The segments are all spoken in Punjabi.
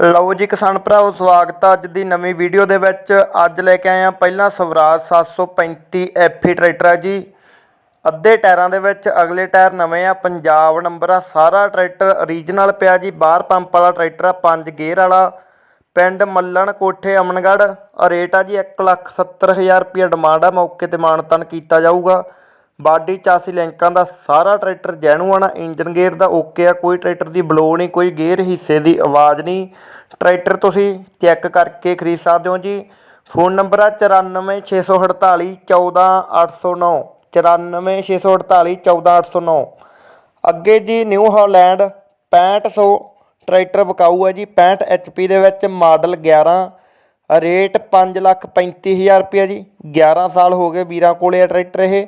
ਲਓ ਜੀ ਕਿਸਾਨ ਭਰਾਓ, ਸਵਾਗਤ ਆ ਅੱਜ ਦੀ ਨਵੀਂ ਵੀਡੀਓ ਦੇ ਵਿੱਚ। ਅੱਜ ਲੈ ਕੇ ਆਏ ਆ ਪਹਿਲਾਂ ਸਵਰਾਜ 735 ਐਫੀ ਟਰੈਕਟਰ ਆ ਜੀ। ਅੱਧੇ ਟਾਇਰਾਂ ਦੇ ਵਿੱਚ ਅਗਲੇ ਟਾਇਰ ਨਵੇਂ ਆ, ਪੰਜਾਬ ਨੰਬਰ ਆ, ਸਾਰਾ ਟਰੈਕਟਰ ਓਰੀਜਨਲ ਪਿਆ ਜੀ, ਬਾਹਰ ਪੰਪ ਵਾਲਾ ਟਰੈਕਟਰ ਆ, ਪੰਜ ਗੇਅਰ ਵਾਲਾ। ਪਿੰਡ ਮੱਲਣ ਕੋਠੇ ਅਮਨਗੜ੍ਹ ਰੇਟ ਆ ਜੀ 170000 ਰੁਪਏ ਡਿਮਾਂਡ ਆ, ਮੌਕੇ ਤੇ ਮਾਨਤਨ ਕੀਤਾ ਜਾਊਗਾ। ਬਾਡੀ ਚਾਸੀ ਲਿੰਕਾਂ ਦਾ ਸਾਰਾ ਟਰੈਕਟਰ ਜੈਨੂਅਨ ਆ, ਇੰਜਨ ਗੇਅਰ ਦਾ ਓਕੇ ਆ, ਕੋਈ ਟਰੈਕਟਰ ਦੀ ਬਲੋ ਨਹੀਂ, ਕੋਈ ਗੇਅਰ ਹਿੱਸੇ ਦੀ ਆਵਾਜ਼ ਨਹੀਂ। ਟਰੈਕਟਰ ਤੁਸੀਂ ਚੈੱਕ ਕਰਕੇ ਖਰੀਦ ਸਕਦੇ ਹੋ ਜੀ। ਫੋਨ ਨੰਬਰ ਆ 94648 14809 94648 14809 ਅੱਗੇ ਜੀ ਨਿਊ ਹਾਲੈਂਡ 6500 ਟਰੈਕਟਰ ਵਿਕਾਊ ਹੈ ਜੀ 65 HP ਦੇ ਵਿੱਚ ਮਾਡਲ 11 ਰੇਟ 535000 ਰੁਪਏ ਜੀ। 11 ਸਾਲ ਹੋ ਗਏ ਵੀਰਾਂ ਕੋਲੇ ਆ ਟਰੈਕਟਰ ਇਹ।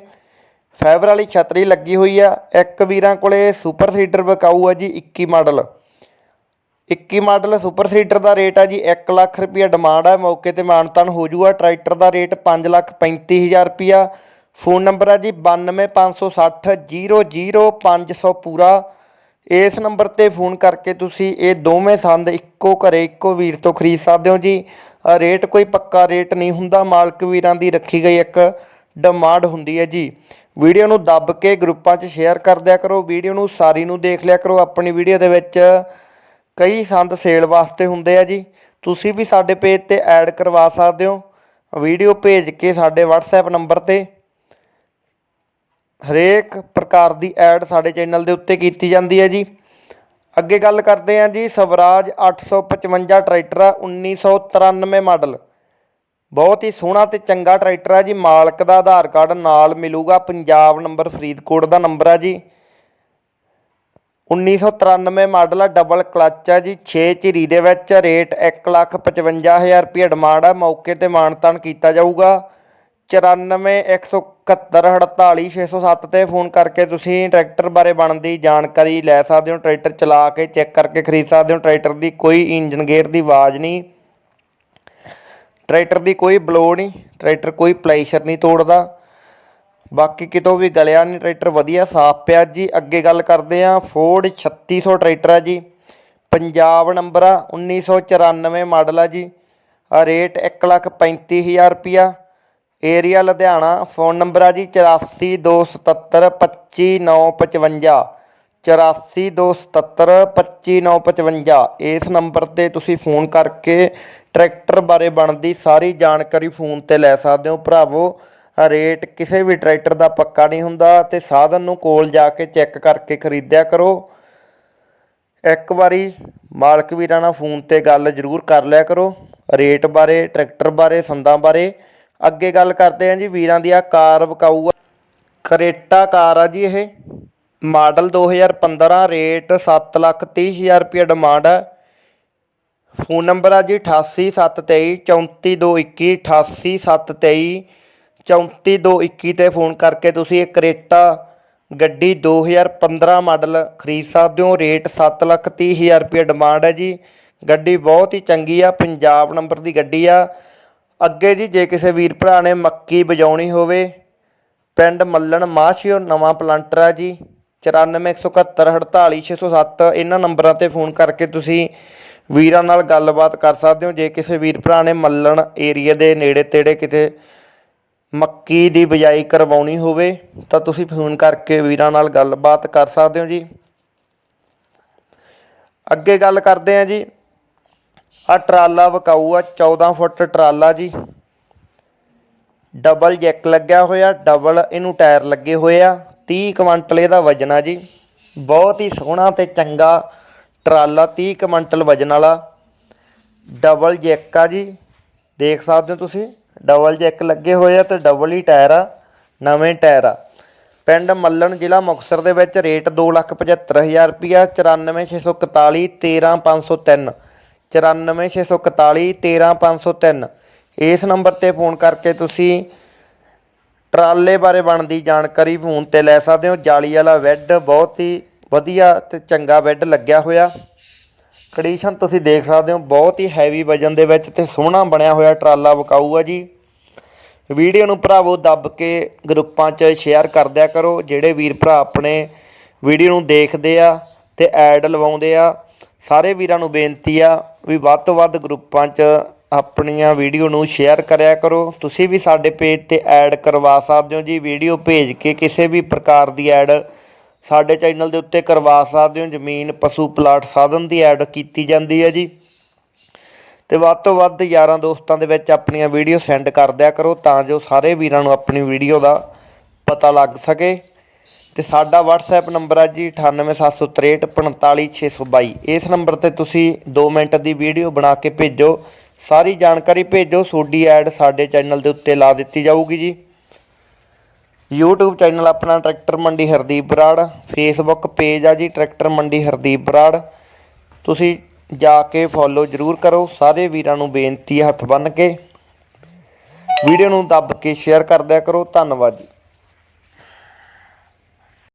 ਫਾਈਬਰ ਵਾਲੀ ਛਤਰੀ ਲੱਗੀ ਹੋਈ ਆ। ਇੱਕ ਵੀਰਾਂ ਕੋਲੇ ਸੁਪਰ ਸੀਡਰ ਵਿਕਾਊ ਆ ਜੀ 21 ਮਾਡਲ। 21 ਮਾਡਲ ਸੁਪਰ ਸੀਡਰ ਦਾ ਰੇਟ ਆ ਜੀ 1 ਲੱਖ ਰੁਪਿਆ ਡਿਮਾਂਡ ਆ। ਮੌਕੇ ਤੇ ਮਾਨਤਨ ਹੋ ਜੂਗਾ। ਟਰੈਕਟਰ ਦਾ ਰੇਟ 5 ਲੱਖ 35000 ਰੁਪਿਆ ਫੋਨ ਨੰਬਰ ਆ ਜੀ 9256000500 ਪੂਰਾ। ਇਸ ਨੰਬਰ ਤੇ ਫੋਨ ਕਰਕੇ ਤੁਸੀਂ ਇਹ ਦੋਵੇਂ ਸੰਦ ਇੱਕੋ ਘਰੇ ਇੱਕੋ ਵੀਰ ਤੋਂ ਖਰੀਦ ਸਕਦੇ ਹੋ ਜੀ। ਰੇਟ ਕੋਈ ਪੱਕਾ ਰੇਟ ਨਹੀਂ ਹੁੰਦਾ। ਮਾਲਕ ਵੀਰਾਂ ਦੀ ਰੱਖੀ ਗਈ ਇੱਕ ਡਿਮਾਂਡ ਹੁੰਦੀ ਹੈ ਜੀ। ਵੀਡੀਓ ਨੂੰ ਦੱਬ ਕੇ ਗਰੁੱਪਾਂ 'ਚ ਸ਼ੇਅਰ ਕਰ ਦਿਆ ਕਰੋ, ਵੀਡੀਓ ਨੂੰ ਸਾਰੀ ਨੂੰ ਦੇਖ ਲਿਆ ਕਰੋ। ਆਪਣੀ ਵੀਡੀਓ ਦੇ ਵਿੱਚ ਕਈ ਸੰਦ ਸੇਲ ਵਾਸਤੇ ਹੁੰਦੇ ਆ ਜੀ। ਤੁਸੀਂ ਵੀ ਸਾਡੇ ਪੇਜ ਤੇ ਐਡ ਕਰਵਾ ਸਕਦੇ ਹੋ। ਵੀਡੀਓ ਭੇਜ ਕੇ ਸਾਡੇ WhatsApp ਨੰਬਰ ਤੇ ਹਰੇਕ ਪ੍ਰਕਾਰ ਦੀ ਐਡ ਸਾਡੇ ਚੈਨਲ ਦੇ ਉੱਤੇ ਕੀਤੀ ਜਾਂਦੀ ਹੈ ਜੀ। ਅੱਗੇ ਗੱਲ ਕਰਦੇ ਹਾਂ ਜੀ, ਸਵਰਾਜ 855 ਟਰੈਕਟਰ ਆ 1993 ਮਾਡਲ। ਬਹੁਤ ਹੀ ਸੋਹਣਾ ਤੇ ਚੰਗਾ ਟਰੈਕਟਰ ਆ ਜੀ। ਮਾਲਕ ਦਾ ਆਧਾਰ ਕਾਰਡ ਨਾਲ ਮਿਲੂਗਾ। ਪੰਜਾਬ ਨੰਬਰ ਫਰੀਦਕੋਟ ਦਾ ਨੰਬਰ ਆ ਜੀ। 1993 ਮਾਡਲ ਆ ਡਬਲ ਕਲੱਚ ਆ ਜੀ। 6 ਝਿਰੀ ਦੇ ਵਿੱਚ ਰੇਟ 155000 ਰੁਪਏ ਡਿਮਾਂਡ ਆ। ਮੌਕੇ ਤੇ ਮਾਨਤਾਨ ਕੀਤਾ ਜਾਊਗਾ। 9417148607 ਤੇ ਫੋਨ ਕਰਕੇ ਤੁਸੀਂ ਟਰੈਕਟਰ ਬਾਰੇ ਬਣਦੀ ਜਾਣਕਾਰੀ ਲੈ ਸਕਦੇ ਹੋ। ਟਰੈਕਟਰ ਚਲਾ ਕੇ ਚੈੱਕ ਕਰਕੇ ਖਰੀਦ ਸਕਦੇ ਹੋ। ਟਰੈਕਟਰ ਦੀ ਕੋਈ ਇੰਜਨ ਗੇਅਰ ਦੀ ਆਵਾਜ਼ ਨਹੀਂ। ਟਰੈਕਟਰ ਦੀ ਕੋਈ ਬਲੋ ਨਹੀਂ, ਟਰੈਕਟਰ ਕੋਈ ਪਲੇਸ਼ਰ ਨਹੀਂ ਤੋੜਦਾ। ਬਾਕੀ ਕਿਤੋਂ ਵੀ ਗਲਿਆ ਨਹੀਂ, ਟਰੈਕਟਰ ਵਧੀਆ ਸਾਫ਼ ਪਿਆ ਜੀ। ਅੱਗੇ ਗੱਲ ਕਰਦੇ ਆ ਫੋਰਡ 3600 ਟਰੈਕਟਰ ਆ ਜੀ। ਪੰਜਾਬ ਨੰਬਰ ਆ 1994 ਮਾਡਲ ਆ ਜੀ। ਆ ਰੇਟ 135000 ਰੁਪਿਆ ਏਰੀਆ ਲੁਧਿਆਣਾ, ਫੋਨ ਨੰਬਰ ਆ ਜੀ 8427725955 8427725955 ਇਸ ਨੰਬਰ ਤੇ ਤੁਸੀਂ ਫੋਨ ਕਰਕੇ ਟਰੈਕਟਰ ਬਾਰੇ ਬਣਦੀ ਸਾਰੀ ਜਾਣਕਾਰੀ ਫੋਨ ਤੇ ਲੈ ਸਕਦੇ ਹੋ। ਭਰਾਵੋ, ਰੇਟ ਕਿਸੇ ਵੀ ਟਰੈਕਟਰ ਦਾ ਪੱਕਾ ਨਹੀਂ ਹੁੰਦਾ ਤੇ ਸਾਧਨ ਨੂੰ ਕੋਲ ਜਾ ਕੇ ਚੈੱਕ ਕਰਕੇ ਖਰੀਦਿਆ ਕਰੋ। ਇੱਕ ਵਾਰੀ ਮਾਲਕ ਵੀਰਾਂ ਨਾਲ ਫੋਨ ਤੇ ਗੱਲ ਜ਼ਰੂਰ ਕਰ ਲਿਆ ਕਰੋ। ਰੇਟ ਬਾਰੇ, ਟਰੈਕਟਰ ਬਾਰੇ, ਸੰਦਾਂ ਬਾਰੇ ਅੱਗੇ ਗੱਲ ਕਰਦੇ ਹਾਂ ਜੀ। ਵੀਰਾਂ ਦੀ ਆ ਕਾਰ ਵਿਕਾਊ ਕਰੇਟਾ ਕਾਰ ਆ ਜੀ ਇਹ। ਮਾਡਲ 2015 ਰੇਟ 730000 ਰੁਪਏ ਡਿਮਾਂਡ ਹੈ। ਫੋਨ ਨੰਬਰ ਆ ਜੀ 8873 34221 88723 34221 ਤੇ ਫੋਨ ਕਰਕੇ ਤੁਸੀਂ ਇਹ ਕਰੇਟਾ ਗੱਡੀ 2015 ਮਾਡਲ ਖਰੀਦ ਸਕਦੇ ਹੋ। ਰੇਟ 730000 ਰੁਪਏ ਡਿਮਾਂਡ ਹੈ ਜੀ। ਗੱਡੀ ਬਹੁਤ ਹੀ ਚੰਗੀ ਆ, ਪੰਜਾਬ ਨੰਬਰ ਦੀ ਗੱਡੀ ਆ। ਅੱਗੇ ਜੀ ਜੇ ਕਿਸੇ ਵੀਰ ਭਰਾ ਨੇ ਮੱਕੀ ਵਜਾਉਣੀ ਹੋਵੇ, ਪਿੰਡ ਮੱਲਣ ਮਾਸ਼ਿਓ ਨਵਾਂ ਪਲਾਂਟਰ ਆ ਜੀ। 9417148607 ਇਹਨਾਂ ਨੰਬਰਾਂ ਤੇ ਫੋਨ ਕਰਕੇ ਤੁਸੀਂ ਵੀਰਾਂ ਨਾਲ ਗੱਲਬਾਤ ਕਰ ਸਕਦੇ ਹੋ। ਜੇ ਕਿਸੇ ਵੀਰ ਭਰਾ ਨੇ ਮੱਲਣ ਏਰੀਆ ਦੇ ਨੇੜੇ ਤੇੜੇ ਕਿਤੇ ਮੱਕੀ ਦੀ ਬਿਜਾਈ ਕਰਵਾਉਣੀ ਹੋਵੇ, ਤਾਂ ਤੁਸੀਂ ਫੋਨ ਕਰਕੇ ਵੀਰਾਂ ਨਾਲ ਗੱਲਬਾਤ ਕਰ ਸਕਦੇ ਹੋ ਜੀ। ਅੱਗੇ ਗੱਲ ਕਰਦੇ ਹਾਂ ਜੀ। ਆ ਟਰਾਲਾ ਵਿਕਾਊ ਆ 14 ਫੁੱਟ ਟਰਾਲਾ ਜੀ। ਡਬਲ ਜੈਕ ਲੱਗਿਆ ਹੋਇਆ, ਡਬਲ ਇਹਨੂੰ ਟਾਇਰ ਲੱਗੇ ਹੋਏ ਆ। 30 ਕੁਇੰਟਲ ਇਹਦਾ ਵਜਨ ਆ ਜੀ। ਬਹੁਤ ਹੀ ਸੋਹਣਾ ਤੇ ਚੰਗਾ ਟਰਾਲਾ 30 ਕੁਇੰਟਲ ਵਜਨ ਵਾਲਾ। ਡਬਲ ਜੈਕ ਆ ਜੀ। ਦੇਖ ਸਕਦੇ ਹੋ ਤੁਸੀਂ, ਡਬਲ ਜੈਕ ਲੱਗੇ ਹੋਏ ਆ ਤੇ ਡਬਲ ਹੀ ਟਾਇਰ ਆ, ਨਵੇਂ ਟਾਇਰ ਆ। ਪਿੰਡ ਮੱਲਣ ਜ਼ਿਲ੍ਹਾ ਮੁਕਤਸਰ ਦੇ ਵਿੱਚ ਰੇਟ 275000 ਰੁਪਿਆ 94641 13503 94641 13503 ਇਸ ਨੰਬਰ ਤੇ ਫੋਨ ਕਰਕੇ ਤੁਸੀਂ ਟਰਾਲੇ ਬਾਰੇ ਬਣਦੀ ਜਾਣਕਾਰੀ ਫੋਨ ਤੇ ਲੈ ਸਕਦੇ ਹੋ। ਜਾਲੀ ਵਾਲਾ ਬੈੱਡ ਬਹੁਤ ਹੀ ਵਧੀਆ ਤੇ ਚੰਗਾ ਬੈੱਡ ਲੱਗਿਆ ਹੋਇਆ। ਕੰਡੀਸ਼ਨ ਤੁਸੀਂ ਦੇਖ ਸਕਦੇ ਹੋ, ਬਹੁਤ ਹੀ ਹੈਵੀ ਵਜਨ ਦੇ ਵਿੱਚ ਤੇ ਸੋਹਣਾ ਬਣਿਆ ਹੋਇਆ ਟਰਾਲਾ ਵਿਕਾਊ ਆ ਜੀ। ਵੀਡੀਓ ਨੂੰ ਭਰਾਵੋ ਦੱਬ ਕੇ ਗਰੁੱਪਾਂ 'ਚ ਸ਼ੇਅਰ ਕਰ ਦਿਆ ਕਰੋ, ਜਿਹੜੇ ਵੀਰ ਭਰਾ ਆਪਣੇ ਵੀਡੀਓ ਨੂੰ ਦੇਖਦੇ ਆ ਤੇ ਐਡ ਲਵਾਉਂਦੇ ਆ। ਸਾਰੇ ਵੀਰਾਂ ਨੂੰ ਬੇਨਤੀ ਆ ਵੀ ਵੱਧ ਤੋਂ ਵੱਧ ਗਰੁੱਪਾਂ 'ਚ ਆਪਣੀਆਂ ਵੀਡੀਓ ਨੂੰ ਸ਼ੇਅਰ ਕਰਿਆ ਕਰੋ। ਤੁਸੀਂ ਵੀ ਸਾਡੇ ਪੇਜ ਤੇ ਐਡ ਕਰਵਾ ਸਕਦੇ ਹੋ ਜੀ। ਵੀਡੀਓ ਭੇਜ ਕੇ ਕਿਸੇ ਵੀ ਪ੍ਰਕਾਰ ਦੀ ਐਡ ਸਾਡੇ ਚੈਨਲ ਦੇ ਉੱਤੇ ਕਰਵਾ ਸਕਦੇ ਹੋ। ਜ਼ਮੀਨ, ਪਸ਼ੂ ਪਲਾਟ ਸਾਧਨ ਦੀ ਐਡ ਕੀਤੀ ਜਾਂਦੀ ਹੈ ਜੀ। ਤੇ ਵੱਧ ਤੋਂ ਵੱਧ ਯਾਰਾਂ ਦੋਸਤਾਂ ਦੇ ਵਿੱਚ ਆਪਣੀਆਂ ਵੀਡੀਓ ਸੈਂਡ ਕਰ ਦਿਆ ਕਰੋ ਤਾਂ ਜੋ ਸਾਰੇ ਵੀਰਾਂ ਨੂੰ ਆਪਣੀ ਵੀਡੀਓ ਦਾ ਪਤਾ ਲੱਗ ਸਕੇ। ਤੇ ਸਾਡਾ WhatsApp ਨੰਬਰ ਹੈ ਜੀ 9876345622 ਇਸ ਨੰਬਰ ਤੇ ਤੁਸੀਂ 2 ਮਿੰਟ ਦੀ ਵੀਡੀਓ ਬਣਾ ਕੇ ਭੇਜੋ। ਸਾਰੀ ਜਾਣਕਾਰੀ ਭੇਜੋ, ਤੁਹਾਡੀ ਐਡ ਸਾਡੇ ਚੈਨਲ ਦੇ ਉੱਤੇ ਲਾ ਦਿੱਤੀ ਜਾਊਗੀ ਜੀ। YouTube ਚੈਨਲ ਆਪਣਾ ਟਰੈਕਟਰ ਮੰਡੀ ਹਰਦੀਪ ਬਰਾੜ, Facebook ਪੇਜ ਆ ਜੀ ਟਰੈਕਟਰ ਮੰਡੀ ਹਰਦੀਪ ਬਰਾੜ। ਤੁਸੀਂ ਜਾ ਕੇ ਫੋਲੋ ਜ਼ਰੂਰ ਕਰੋ, ਸਾਰੇ ਵੀਰਾਂ ਨੂੰ ਬੇਨਤੀ ਹੈ ਹੱਥ ਬੰਨ੍ਹ ਕੇ। ਵੀਡੀਓ ਨੂੰ ਦੱਬ ਕੇ ਸ਼ੇਅਰ ਕਰ ਦਿਆ ਕਰੋ, ਧੰਨਵਾਦ ਜੀ।